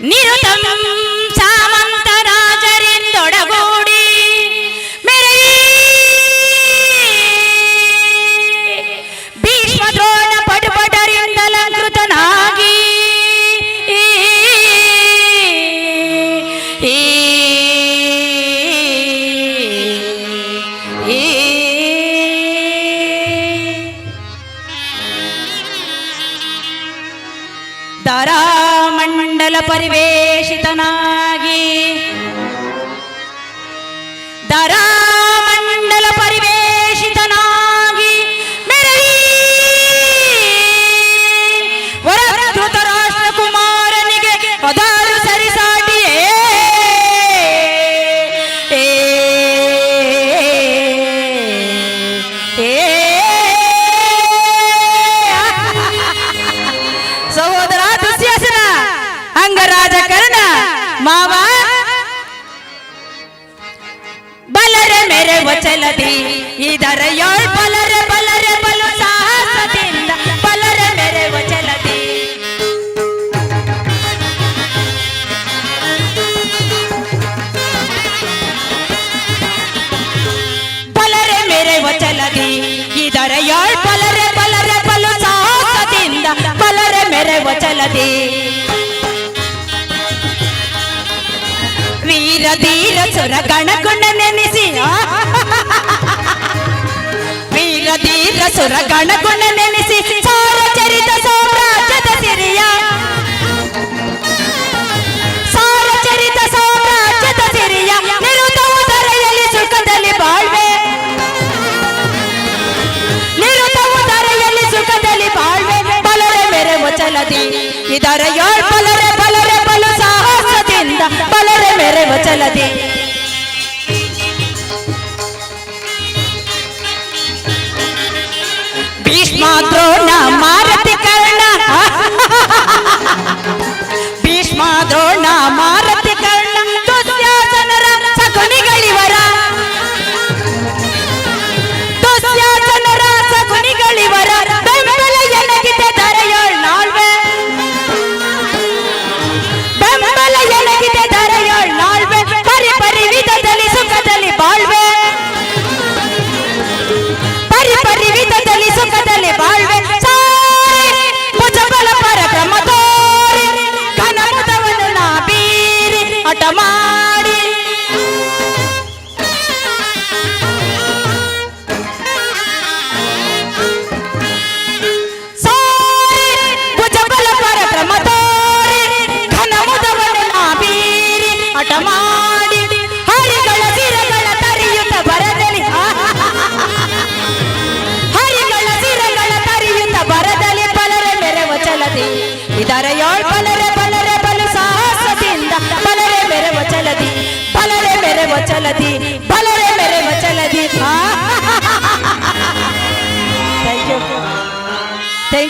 నిరుతం సామంత రాజరిందొడగూడి భీష్మద్రోణ పటుపటరిందలంకృతనాగి దారా जल परिवेशितना। मावा। बलर मेरे वचल दी। इधर योर बलर बलर, बलु साहसदिंद बलर मेरे वचल दी। बलर मेरे वचल दी। इधर योर बलर बलर, बलु साहसदिंद बलर मेरे वचल दी। ವೀರ ಧೀರ ಸುರ ಗಣಗುಣ ನೆನೆಸಿ. ವೀರ ಧೀರ ಸುರ ಗಣಗುಣ ನೆನೆಸಿ. ಸಾರ ಚರಿತ ಸಾಮ್ರಾಜ್ಯದ ಸಿರಿಯ. ಸಾರ ಚರಿತ ಸಾಮ್ರಾಜ್ಯದ ಸಿರಿಯ. ನಿರುತ ಉದರೆಯಲ್ಲಿ ಸುಖದಲ್ಲಿ ಬಾಳ್ವೆ. ನಿರುತ ಉದರೆಯಲ್ಲಿ ಸುಖದಲ್ಲಿ ಬಾಳ್ವೆ. ಬಲರೆ ಮೆರೆ ಮೊಚಲದಿ ಇದರ ಯೋಳ್ ಬಲರೆ ત્યારે વચલ હતી ಹಠ ಮಾಡಿ ಹರಿಗಳ ಸಿರಗಳ ತರಿಯುತ್ತ ಬರದಲ್ಲಿ ಹರಿಗಳ ಸಿರಗಳ ತರಿಯುತ್ತ ಬರದಲ್ಲಿ ಬಲರೆ ಮೆರೆವ ಚಲದಿ ಇದರ ಯೋಳ್ ಬಲರೆ ಬಲರೆ ಬಲು ಸಾಹಸದಿಂದ ಬಲರೆ ಮೆರೆವ ಚಲದಿ ಬಲರೆ ಮೆರೆವ ಚಲದಿ ಬಲರೆ ಮೆರೆವ